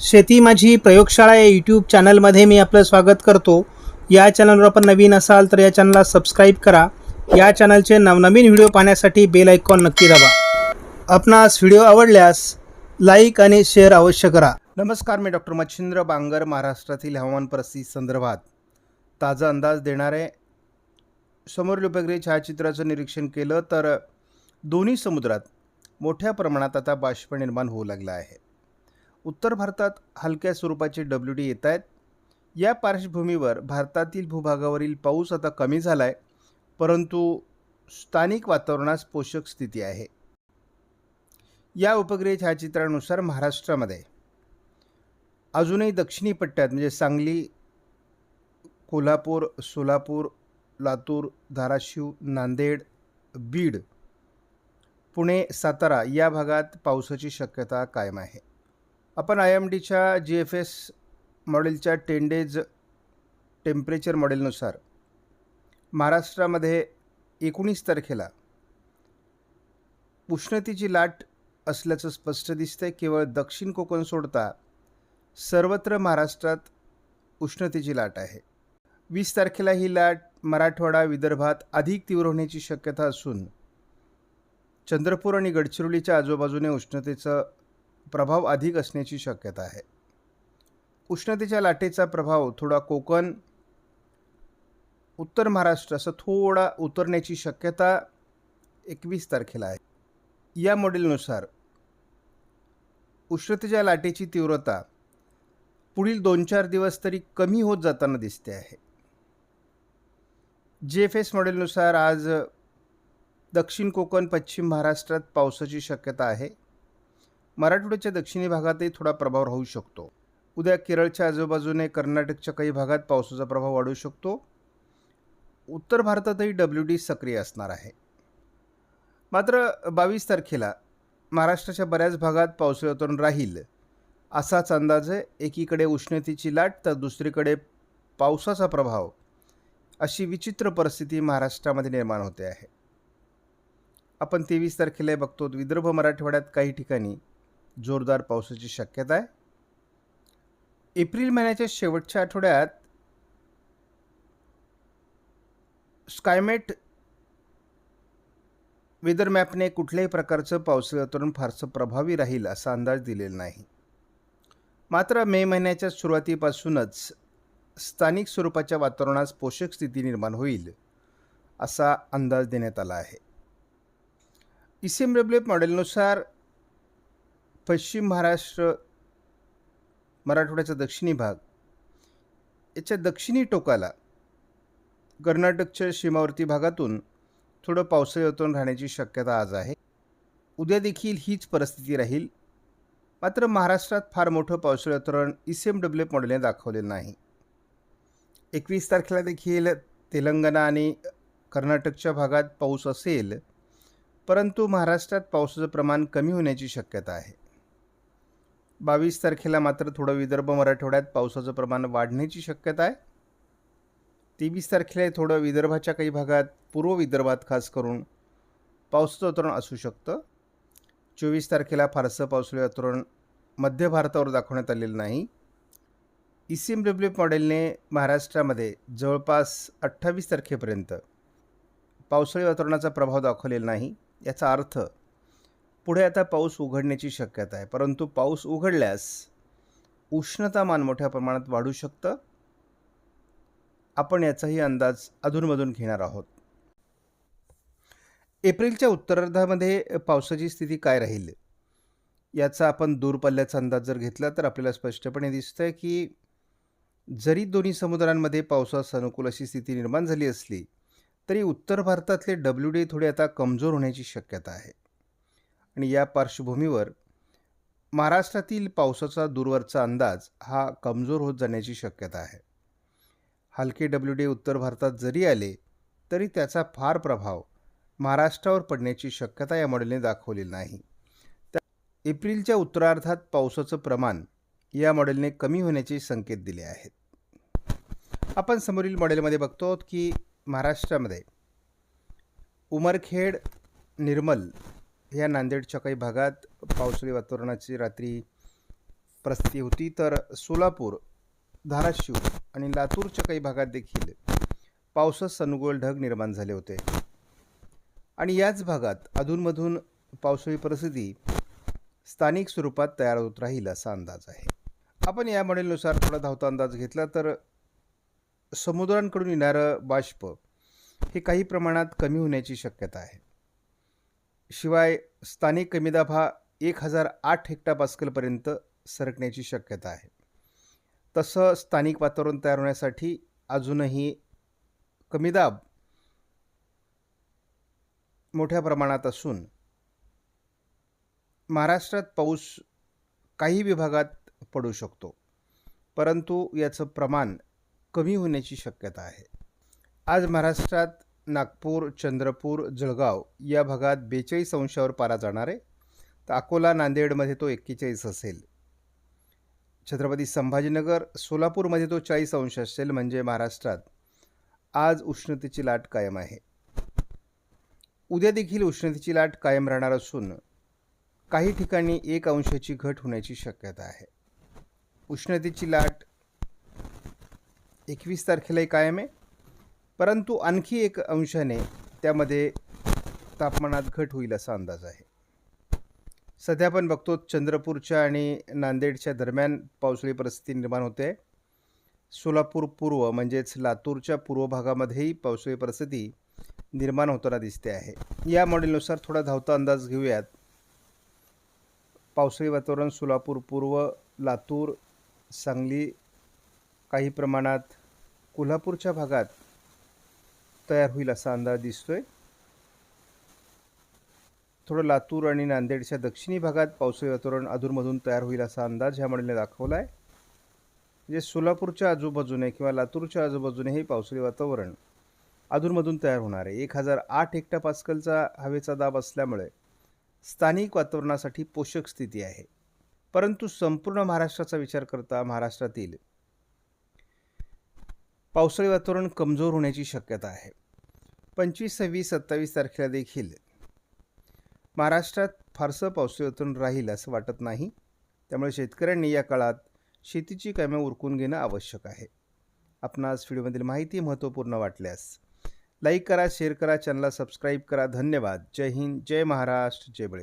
शेती माझी प्रयोगशाळा या यूट्यूब चॅनलमध्ये मी आपलं स्वागत करतो. या चॅनलवर आपण नवीन असाल तर या चॅनलला सबस्क्राईब करा. या चॅनलचे नवनवीन व्हिडिओ पाहण्यासाठी बेल आयकॉन नक्की दाबा. आपणास व्हिडिओ आवडल्यास लाईक आणि शेअर अवश्य करा. नमस्कार मी डॉक्टर मच्छिंद्र बांगर महाराष्ट्रातील हवामान परिस्थिती संदर्भात ताजा अंदाज देणारे समोर उपग्रह छायाचित्राचं निरीक्षण केलं तर दोन्ही समुद्रात मोठ्या प्रमाणात आता बाष्प निर्माण होऊ लागलं आहे. उत्तर भारतात हलक्या स्वरूपाचे डब्ल्यू डी येत आहेत. या पार्श्वभूमीवर भारतातील भूभागावरील पाऊस आता कमी झाला आहे परंतु स्थानिक वातावरणास पोषक स्थिती आहे. या उपग्रह छायाचित्रानुसार महाराष्ट्रामध्ये अजूनही दक्षिणी पट्ट्यात म्हणजे सांगली कोल्हापूर सोलापूर लातूर धाराशिव नांदेड बीड पुणे सातारा या भागात पावसाची शक्यता कायम आहे. आपण आय एम डीच्या जी एफ एस मॉडेलच्या टेन डेज टेम्परेचर मॉडेलनुसार महाराष्ट्रामध्ये एकोणीस तारखेला उष्णतेची लाट असल्याचं स्पष्ट दिसतंय. केवळ दक्षिण कोकण सोडता सर्वत्र महाराष्ट्रात उष्णतेची लाट आहे. वीस तारखेला ही लाट मराठवाडा विदर्भात अधिक तीव्र होण्याची शक्यता असून चंद्रपूर आणि गडचिरोलीच्या आजूबाजूने उष्णतेचं प्रभाव अधिक असण्याची शक्यता आहे. उष्णतेच्या लाटेचा प्रभाव थोडा कोकण उत्तर महाराष्ट्र असं थोडा उतरण्याची शक्यता एकवीस तारखेला आहे. या मॉडेलनुसार उष्णतेच्या लाटेची तीव्रता पुढील दोन चार दिवस तरी कमी होत जाताना दिसते आहे. जे एफ एस मॉडेलनुसार आज दक्षिण कोकण पश्चिम महाराष्ट्रात पावसाची शक्यता आहे. मराठवाड्याच्या दक्षिणी भागातही थोडा प्रभाव राहू शकतो. उद्या केरळच्या आजूबाजूने कर्नाटकच्या काही भागात पावसाचा प्रभाव वाढू शकतो. उत्तर भारतातही डब्ल्यू डी सक्रिय असणार आहे. मात्र बावीस तारखेला महाराष्ट्राच्या बऱ्याच भागात पावसाळी वातावरण राहील. असाच अंदाज आहे. एकीकडे उष्णतेची लाट तर दुसरीकडे पावसाचा प्रभाव. अशी विचित्र परिस्थिती महाराष्ट्रामध्ये निर्माण होते आहे. आपण तेवीस तारखेला बघतो विदर्भ मराठवाड्यात काही ठिकाणी जोरदार पावसाची शक्यता आहे. एप्रिल महिन्याच्या शेवटच्या आठवड्यात स्कायमेट वेदर मॅपने कुठल्याही प्रकारचं पावसाळी वातावरण फारसं प्रभावी राहील असा अंदाज दिलेला नाही. मात्र मे महिन्याच्या सुरुवातीपासूनच स्थानिक स्वरूपाच्या वातावरणास पोषक स्थिती निर्माण होईल असा अंदाज देण्यात आला आहे. ई सी एम डब्ल्यू मॉडेलनुसार पश्चिम महाराष्ट्र मराठवाड्याचा दक्षिणी भाग. याच्या दक्षिणी टोकाला कर्नाटकच्या सीमावर्ती भागातून थोडं पावसाळी वातावरण राहण्याची शक्यता आज आहे. उद्या देखील हीच परिस्थिती राहील. मात्र महाराष्ट्रात फार मोठं पावसाळी वातावरण ई सी एम डब्ल्यू मॉडेलने दाखवलेलं नाही. एकवीस तारखेला देखील तेलंगणा आणि कर्नाटकच्या भागात पाऊस असेल परंतु महाराष्ट्रात पावसाचं प्रमाण कमी होण्याची शक्यता आहे. बावीस तारखेला मात्र थोडं विदर्भ मराठवाड्यात पावसाचं प्रमाण वाढण्याची शक्यता आहे. तेवीस तारखेला थोडं विदर्भाच्या काही भागात पूर्व विदर्भात खास करून पावसाचं वातावरण असू शकतं. चोवीस तारखेला फारसं पावसाळी वातावरण मध्य भारतावर दाखवण्यात आलेलं नाही. ई सी एम डब्ल्यू मॉडेलने महाराष्ट्रामध्ये जवळपास अठ्ठावीस तारखेपर्यंत पावसाळी वातावरणाचा प्रभाव दाखवलेला नाही याचा अर्थ पुढे आता पाऊस उघडण्याची शक्यता आहे. परंतु पाऊस उघडल्यास उष्णतामान मोठ्या प्रमाणात वाढू शकतं. आपण याचाही अंदाज अधूनमधून घेणार आहोत. एप्रिलच्या उत्तरार्धामध्ये पावसाची स्थिती काय राहील? याचा आपण दूर पल्ल्याचा अंदाज जर घेतला तर आपल्याला स्पष्टपणे दिसतं आहे की जरी दोन्ही समुद्रांमध्ये पावसास अनुकूल अशी स्थिती निर्माण झाली असली तरी उत्तर भारतातले डब्ल्यू डी थोडे आता कमजोर होण्याची शक्यता आहे. आणि या पार्श्वभूमीवर महाराष्ट्रातील पावसाचा दूरवरचा अंदाज हा कमजोर होत जाण्याची शक्यता आहे. हलके डब्ल्यू डी उत्तर भारतात जरी आले तरी त्याचा फार प्रभाव महाराष्ट्रावर पडण्याची शक्यता या मॉडेलने दाखवलेली नाही. त्या एप्रिलच्या उत्तरार्धात पावसाचं प्रमाण या मॉडेलने कमी होण्याचे संकेत दिले आहेत. आपण समोरील मॉडेलमध्ये बघतो आहोत की महाराष्ट्रामध्ये उमरखेड निर्मल या नांदेडच्या काही भागात पावसाळी वातावरणाची रात्री प्रस्थिती होती. तर सोलापूर धाराशिव आणि लातूरच्या काही भागात देखील पावसास अनुकूल ढग निर्माण झाले होते. आणि याच भागात अधूनमधून पावसाळी परिस्थिती स्थानिक स्वरूपात तयार होत राहील असा अंदाज आहे. आपण या मॉडेलनुसार थोडा धावता अंदाज घेतला तर समुद्रांकडून येणारं बाष्प हे काही प्रमाणात कमी होण्याची शक्यता आहे. शिवाय स्थानिक कमी हा एक हजार आठ हेक्टापास्कलपर्यंत सरकण्याची शक्यता आहे. तसं स्थानिक वातावरण तयार होण्यासाठी अजूनही कमी दाब मोठ्या प्रमाणात असून महाराष्ट्रात पाऊस काही विभागात पडू शकतो परंतु याचं प्रमाण कमी होण्याची शक्यता आहे. आज महाराष्ट्रात नागपूर चंद्रपूर जळगाव या भागात बेचाळीस अंशावर पारा जाणार आहे. तर अकोला नांदेडमध्ये तो एक्केचाळीस असेल. छत्रपती संभाजीनगर सोलापूरमध्ये तो चाळीस अंश असेल म्हणजे महाराष्ट्रात आज उष्णतेची लाट कायम आहे. उद्या देखील उष्णतेची लाट कायम राहणार असून काही ठिकाणी एक अंशाची घट होण्याची शक्यता आहे. उष्णतेची लाट एकवीस तारखेलाही कायम आहे. परंतु आणखी एक अंशाने त्यामध्ये तापमानात घट होईल असा अंदाज आहे. सध्या आपण बघतो चंद्रपूरच्या आणि नांदेडच्या दरम्यान पावसाळी परिस्थिती निर्माण होते. सोलापूर पूर्व म्हणजेच लातूरच्या पूर्व भागामध्येही पावसाळी परिस्थिती निर्माण होताना दिसते आहे. या मॉडेलनुसार थोडा धावता अंदाज घेऊयात. पावसाळी वातावरण सोलापूर पूर्व लातूर सांगली काही प्रमाणात कोल्हापूरच्या भागात तयार होईल असा अंदाज दिसतोय. थोडं लातूर आणि नांदेडच्या दक्षिणी भागात पावसाळी वातावरण अधूनमधून तयार होईल असा अंदाज ह्या मॉडेलने दाखवला आहे म्हणजे सोलापूरच्या आजूबाजूने किंवा लातूरच्या आजूबाजूने हे पावसाळी वातावरण अधूनमधून तयार होणार आहे. एक हजार आठ हेक्टा पास्कलचा हवेचा दाब असल्यामुळे स्थानिक वातावरणासाठी पोषक स्थिती आहे. परंतु संपूर्ण महाराष्ट्राचा विचार करता महाराष्ट्रातील पावसाळी वातावरण कमजोर होण्याची शक्यता आहे. पंचवीस सव्वीस सत्तावीस तारखेला देखील महाराष्ट्रात फारसं पावसाळी वातावरण राहील असं वाटत नाही. त्यामुळे शेतकऱ्यांनी या काळात शेतीची कामे उरकून घेणं आवश्यक आहे. आपणास व्हिडिओमधील माहिती महत्त्वपूर्ण वाटल्यास लाईक करा शेअर करा चॅनलला सबस्क्राईब करा. धन्यवाद. जय हिंद. जय महाराष्ट्र. जय बळीराम.